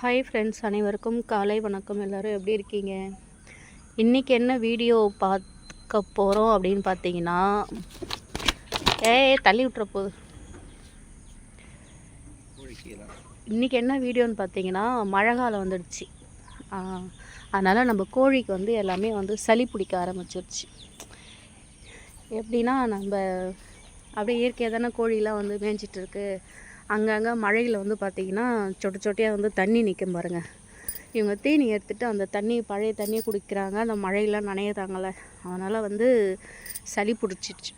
Hi friends அனைவருக்கும் காலை வணக்கம். எல்லோரும் எப்படி இருக்கீங்க? இன்றைக்கி என்ன வீடியோ பார்க்க போகிறோம் அப்படின்னு பார்த்தீங்கன்னா ஏ தள்ளி விட்டுற போகுது இன்றைக்கி என்ன வீடியோன்னு பார்த்தீங்கன்னா மழை காலம் வந்துடுச்சு. அதனால் நம்ம கோழிக்கு வந்து எல்லாமே வந்து சளி பிடிக்க ஆரம்பிச்சிருச்சு. எப்படின்னா நம்ம அப்படியே இயற்கையாக தானே கோழிலாம் வந்து மேய்ஞ்சிட்ருக்கு அங்கங்கே மழையில் வந்து பார்த்திங்கன்னா சொட்டு சொட்டியாக வந்து தண்ணி நிற்கும் பாருங்கள் இவங்க தீனி எடுத்துகிட்டு அந்த தண்ணி பழைய தண்ணியை குடிக்கிறாங்க. அந்த மழையெல்லாம் நனையுறாங்கள்ல அதனால் வந்து சளி பிடிச்சிடுச்சு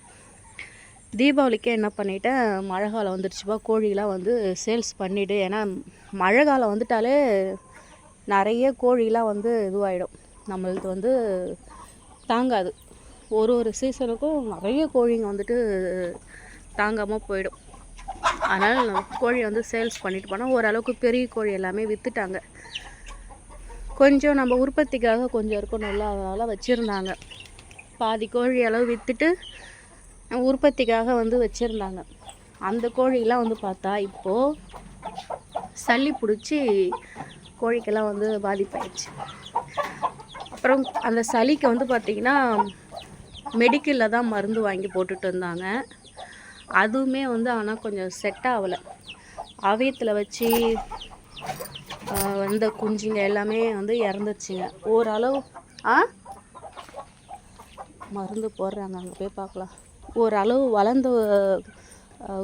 தீபாவளிக்கே என்ன பண்ணிட்டேன் மழை காலம் வந்துடுச்சுப்பா கோழிலாம் வந்து சேல்ஸ் பண்ணிவிடு ஏன்னா மழை காலம் வந்துட்டாலே நிறைய கோழிலாம் வந்து இதுவாகிடும் நம்மளுக்கு வந்து தாங்காது. ஒரு ஒரு சீசனுக்கும் நிறைய கோழிங்க வந்துட்டு தாங்காமல் போயிடும். அதனால் கோழி வந்து சேல்ஸ் பண்ணிட்டு போனால் ஓரளவுக்கு பெரிய கோழி எல்லாமே விற்றுட்டாங்க கொஞ்சம் நம்ம உற்பத்திக்காக கொஞ்சம் இருக்கணும்ல அதனால் வச்சுருந்தாங்க. பாதி கோழி அளவு விற்றுட்டு உற்பத்திக்காக வந்து வச்சுருந்தாங்க. அந்த கோழிலாம் வந்து பார்த்தா இப்போது சளி பிடிச்சி கோழிக்கெல்லாம் வந்து பாதிப்பாயிடுச்சு. அப்புறம் அந்த சளிக்கு வந்து பார்த்திங்கன்னா மெடிக்கலில் தான் மருந்து வாங்கி போட்டுட்டு இருந்தாங்க. அதுவுமே வந்து ஆனால் கொஞ்சம் செட் ஆகலை. அவயத்தில் வச்சு வந்த குஞ்சுங்க எல்லாமே வந்து இறந்துருச்சுங்க. ஓரளவு ஆ? மருந்து போடுறாங்க அங்கே போய் பார்க்கலாம். ஓரளவு வளர்ந்த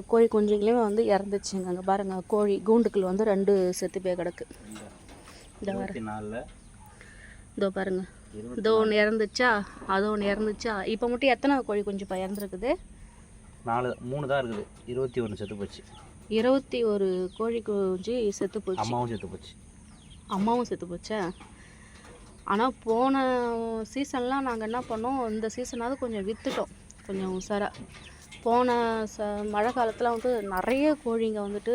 கோழி குஞ்சுங்களையும் வந்து இறந்துச்சுங்க அங்கே பாருங்கள் கோழி கூண்டுக்குள்ள வந்து ரெண்டு செத்து போய் கிடக்கு. இந்த வர இதோ பாருங்க. இதோ ஒன்று இறந்துச்சா? அது ஒன்று இறந்துச்சா? இப்போ மட்டும் எத்தனை கோழி குஞ்சு இப்போ இறந்துருக்குது? நாலு மூணு தான் இருக்குது. இருபத்தி ஒன்று செத்து போச்சு. இருபத்தி ஒரு கோழி குஞ்சு செத்து போச்சு. அம்மாவும் செத்து போச்சு. அம்மாவும் செத்து போச்சா? ஆனால் போன சீசன்லாம் நாங்கள் என்ன பண்ணோம் இந்த சீசனாவது கொஞ்சம் விற்றுட்டோம் கொஞ்சம் உஷாராக போன ச மழை காலத்தில் வந்து நிறைய கோழிங்க வந்துட்டு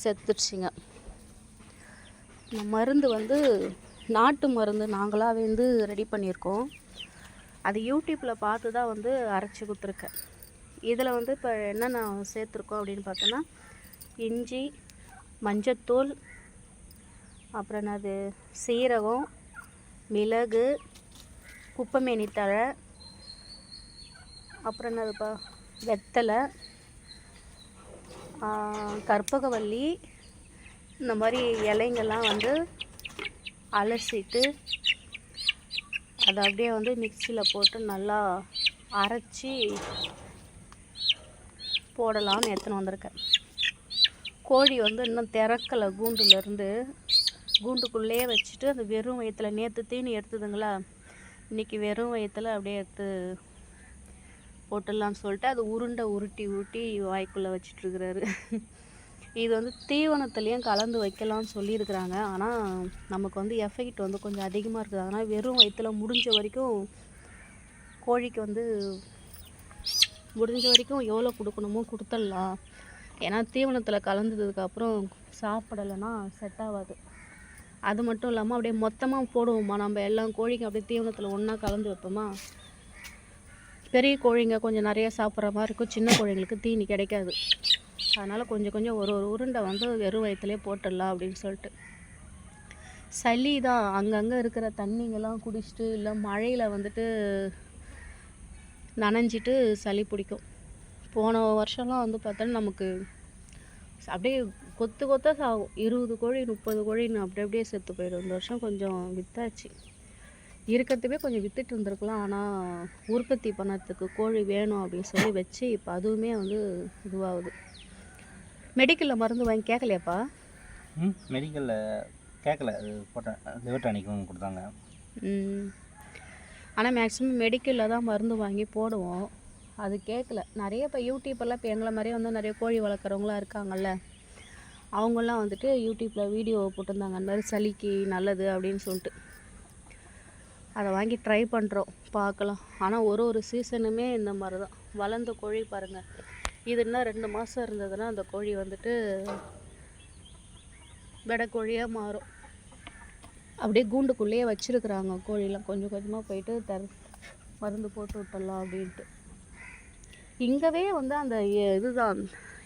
செத்துடுச்சிங்க இந்த மருந்து வந்து நாட்டு மருந்து நாங்களாக வந்து ரெடி பண்ணியிருக்கோம். அது யூடியூப்பில் பார்த்து தான் வந்து அரைச்சி கொடுத்துருக்கேன். இதில் வந்து இப்போ என்னென்ன சேர்த்துருக்கோம் அப்படின்னு பார்த்தோன்னா இஞ்சி மஞ்சத்தூள் அப்புறம் என்னது சீரகம் மிளகு குப்பமேனி தழை அப்புறம் என்னதுப்பா வெத்தலை கற்பகவல்லி இந்த மாதிரி இலைங்கெல்லாம் வந்து அலசிட்டு அதை அப்படியே வந்து மிக்சியில் போட்டு நல்லா அரைச்சி போடலாம்னு எடுத்துன்னு வந்திருக்கேன். கோழி வந்து இன்னும் திறக்கலை கூண்டுலேருந்து. கூண்டுக்குள்ளேயே வச்சுட்டு அந்த வெறும் வயிற்றுல நேற்று தீனி எடுத்ததுங்களா? இன்றைக்கி வெறும் வயிற்றுல அப்படியே எடுத்து போட்டுடலான்னு சொல்லிட்டு அது உருண்டை உருட்டி உருட்டி வாய்க்குள்ளே வச்சிட்ருக்கிறாரு இது வந்து தீவனத்துலேயும் கலந்து வைக்கலாம்னு சொல்லியிருக்கிறாங்க. ஆனால் நமக்கு வந்து எஃபெக்ட் வந்து கொஞ்சம் அதிகமாக இருக்குது. அதனால் வெறும் வயிற்றுல முடிஞ்ச வரைக்கும் கோழிக்கு வந்து முடிஞ்ச வரைக்கும் எவ்வளோ கொடுக்கணுமோ கொடுத்துடலாம். ஏன்னா தீவனத்தில் கலந்ததுக்கப்புறம் சாப்பிடலைன்னா செட் ஆகாது. அது மட்டும் இல்லாமல் அப்படியே மொத்தமாக போடுவோமா நம்ம எல்லாம் கோழிக்கும் அப்படியே தீவனத்தில் ஒன்றா கலந்து வைப்போமா? பெரிய கோழிங்க கொஞ்சம் நிறைய சாப்பிட்ற மாதிரி இருக்கும். சின்ன கோழிங்களுக்கு தீனி கிடைக்காது. அதனால் கொஞ்சம் கொஞ்சம் ஒரு ஒரு உருண்டை வந்து வெறும் வயிற்றுலேயே போட்டுடலாம் அப்படின்னு சொல்லிட்டு. சளி தான். அங்கங்கே இருக்கிற தண்ணிங்கெல்லாம் குடிச்சிட்டு இல்லை மழையில் வந்துட்டு நனைஞ்சிட்டு சளி பிடிக்கும். போன வருஷம்லாம் வந்து பார்த்தோன்னா நமக்கு அப்படியே கொத்து கொத்தாக சாகும். இருபது கோழி முப்பது கோழின்னு அப்படி அப்படியே செத்து போயிடும். இந்த வருஷம் கொஞ்சம் வித்தாச்சு. இருக்கிறதுவே கொஞ்சம் வித்துட்டு இருந்திருக்கலாம். ஆனால் உற்பத்தி பண்ணறதுக்கு கோழி வேணும் அப்படின்னு சொல்லி வச்சு இப்போ அதுவுமே வந்து இதுவாகுது. மெடிக்கலில் மருந்து வாங்கி கேட்கலையாப்பா? ம் மெடிக்கலில் கேட்கல. அது போட்டேன் லிவர் டானிக்கும் கொடுத்தாங்க. ம். ஆனால் மேக்ஸிமம் மெடிக்கலில் தான் மருந்து வாங்கி போடுவோம். அது கேட்கல நிறைய இப்போ யூடியூப்பெல்லாம் இப்போ எங்களை மாதிரியே வந்து நிறைய கோழி வளர்க்குறவங்களாம் இருக்காங்கல்ல. அவங்களாம் வந்துட்டு யூடியூப்பில் வீடியோ போட்டிருந்தாங்க. அந்த மாதிரி சளிக்கு நல்லது அப்படின்னு சொல்லிட்டு. அதை வாங்கி ட்ரை பண்ணுறோம் பார்க்கலாம். ஆனால் ஒரு ஒரு சீசனுமே இந்த மாதிரி தான். வளர்ந்த கோழி பாருங்கள் இது ரெண்டு மாதம் இருந்ததுன்னா அந்த கோழி வந்துட்டு வெடை கோழியாக மாறும். அப்படியே கூண்டுக்குள்ளேயே வச்சிருக்கிறாங்க. கோழிலாம் கொஞ்சம் கொஞ்சமாக போயிட்டு தர் மருந்து போட்டு விட்டுடலாம் அப்படின்ட்டு. இங்கவே வந்து அந்த இதுதான்.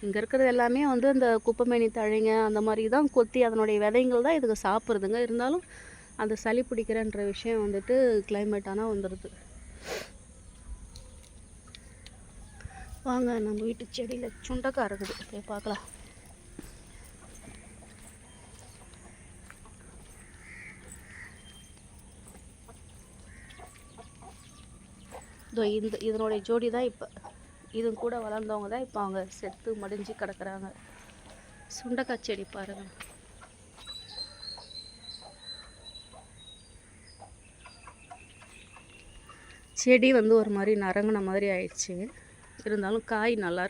இங்கே இருக்கிறது எல்லாமே வந்து அந்த குப்பைமேனி தழைங்க அந்த மாதிரி தான் கொத்தி அதனுடைய விதைங்கள் தான் இதுக்கு சாப்பிட்றதுங்க. இருந்தாலும் அந்த சளி பிடிக்கிறன்ற விஷயம் வந்துட்டு climate ஆனால் வந்துடுது வாங்க நம்ம வீட்டு செடியில் சுண்டக்காய் இருக்குது. போய் பார்க்கலாம். இந்த இதனுடைய ஜோடி தான் இப்போ இது கூட வளர்ந்தவங்க தான் இப்போ அவங்க செத்து மடிஞ்சு கிடக்குறாங்க. சுண்டக்காய் செடி பாருங்க. செடி வந்து ஒரு மாதிரி நரங்கின மாதிரி ஆயிடுச்சு. இருந்தாலும் காய் நல்லா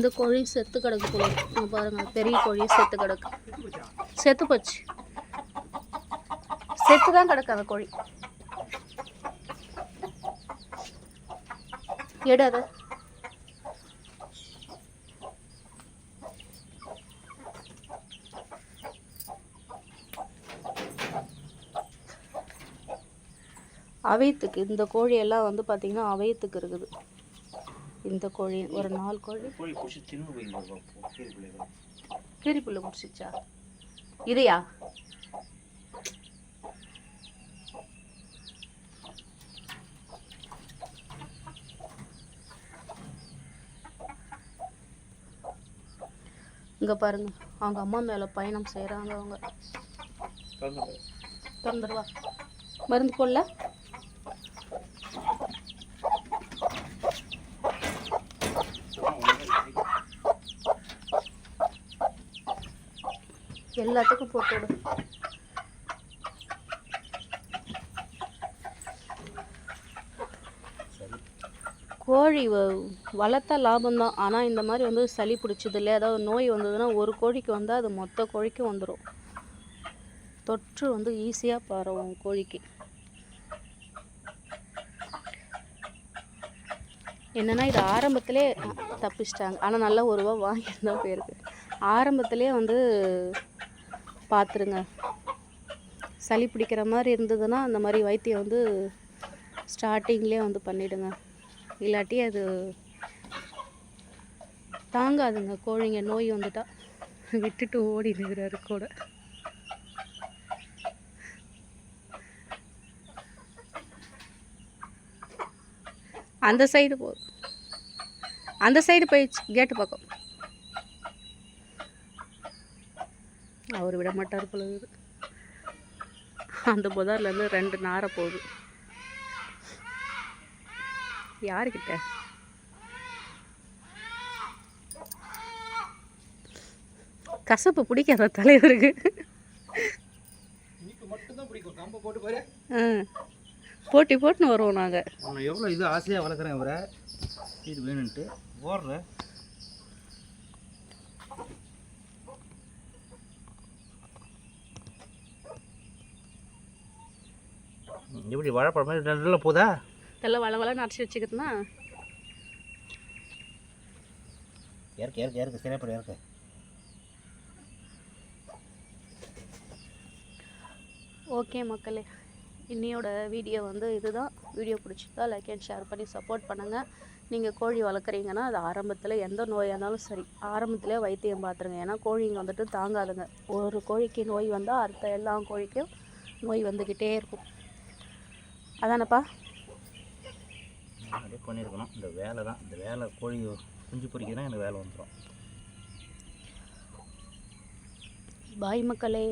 இந்த கோழி செத்து கிடக்கு போல பாருங்க பெரிய கோழி செத்து கிடக்கு. செத்து போச்சு. செத்து தான் கிடக்கு அந்த கோழி. எடாத அவயத்துக்கு இந்த கோழியெல்லாம் வந்து பார்த்திங்கன்னா அவயத்துக்கு இருக்குது. இந்த கோழி ஒரு நாலு கோழி. கோழி தின்னு போயிருந்தோம் புல்லு குடிச்சிச்சா? இதையா? இங்க பாருங்க அவங்க அம்மா மேல பயணம் செய்றாங்க அவங்க. திறந்துருவா மருந்து போடல? எல்லாத்துக்கும் போட்டு விடு. கோழி வ- வளர்த்தா லாபம்தான். ஆனால் இந்த மாதிரி வந்து சளி பிடிச்சது இல்லை ஏதாவது நோய் வந்ததுன்னா ஒரு கோழிக்கு வந்தால் அது மொத்த கோழிக்கும் வந்துடும் தொற்று வந்து ஈஸியாக பரவும் கோழிக்கு. என்னென்னா இது ஆரம்பத்திலே தப்பிச்சிட்டாங்க. ஆனால் நல்லா ஒரு ரூபா வாங்கியிருந்தா போயிருக்கு. ஆரம்பத்திலே வந்து பார்த்துருங்க. சளி பிடிக்கிற மாதிரி இருந்ததுன்னா அந்த மாதிரி வைத்தியம் வந்து ஸ்டார்டிங்லேயே வந்து பண்ணிவிடுங்க இல்லாட்டி அது தாங்காதுங்க. கோழிங்க நோய் வந்துட்டா விட்டுட்டு ஓடி நிற்கிறாரு கூட. அந்த சைடு போ அந்த சைடு போயிடுச்சு. கேட்டு பக்கம். அவர் விட மாட்டார் போல அந்த புதார்லேருந்து ரெண்டு நாரை போகுது யாருக்கிட்ட? கசப்பு பிடிக்காத தலைவருக்கு. போட்டு போட்டுன்னு வருவோம் நாங்கள் எவ்வளோ இது ஆசையாக வளர்க்குறேன் இவரை. இது வேணுன்ட்டு ஓடுற. ம், எப்படி வாழைப்பழம் மாதிரி நல்ல போதா? இதெல்லாம் வள வள நடிச்சு வச்சுக்கிறதுனா? இறக்கு இறக்கு இறக்கு சரியா இறக்கு. ஓகே மக்களே இன்னையோட வீடியோ வந்து இதுதான். வீடியோ பிடிச்சிருந்தா லைக் அண்ட் ஷேர் பண்ணி சப்போர்ட் பண்ணுங்கள் நீங்கள் கோழி வளர்க்குறீங்கன்னா அது ஆரம்பத்தில் எந்த நோயாக இருந்தாலும் சரி ஆரம்பத்திலே வைத்தியம் பார்த்துருங்க. ஏன்னா கோழிங்க வந்துட்டு தாங்காதுங்க. ஒரு கோழிக்கு நோய் வந்தால் அடுத்த எல்லா கோழிக்கும் நோய் வந்துக்கிட்டே இருக்கும். அதானப்பா? அப்படியே பண்ணியிருக்கணும். இந்த வேலை தான். இந்த வேலை கோழி குஞ்சு பொறிக்கிறதுனா எனக்கு வேலை வந்துடும் பாய் மக்களே.